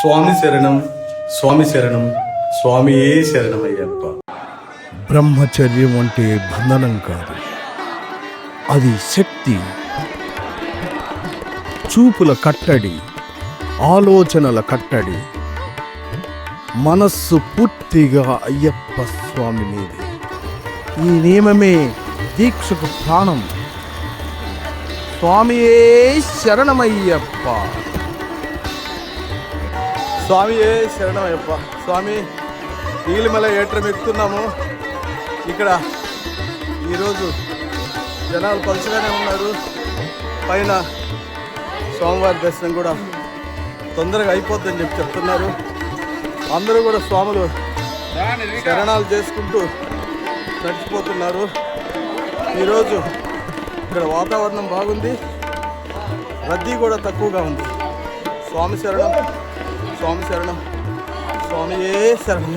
స్వామి శరణం స్వామి శరణం స్వామియే శరణమయ్యప్ప బ్రహ్మచర్యం అంటే బంధనం కాదు. అది శక్తి. చూపుల కట్టడి ఆలోచనల కట్టడి. మనస్సు పూర్తిగా అయ్యప్ప స్వామి మీద. ఈ నియమమే దీక్షకు ప్రాణం. స్వామియే శరణమయ్యప్ప. స్వామియే శరణమయ్యప్ప. స్వామి నీలిమల ఏట్రం ఎక్కుతున్నాము. ఇక్కడ ఈరోజు జనాలు పలుచగానే ఉన్నారు. పైన స్వామివారి దర్శనం కూడా తొందరగా అయిపోద్దని చెప్పి చెప్తున్నారు. అందరూ కూడా స్వాములు శరణాలు చేసుకుంటూ నడిచిపోతున్నారు. ఈరోజు ఇక్కడ వాతావరణం బాగుంది. రద్దీ కూడా తక్కువగా ఉంది. స్వామి శరణం. స్వామి శరణం. స్వామియే శరణం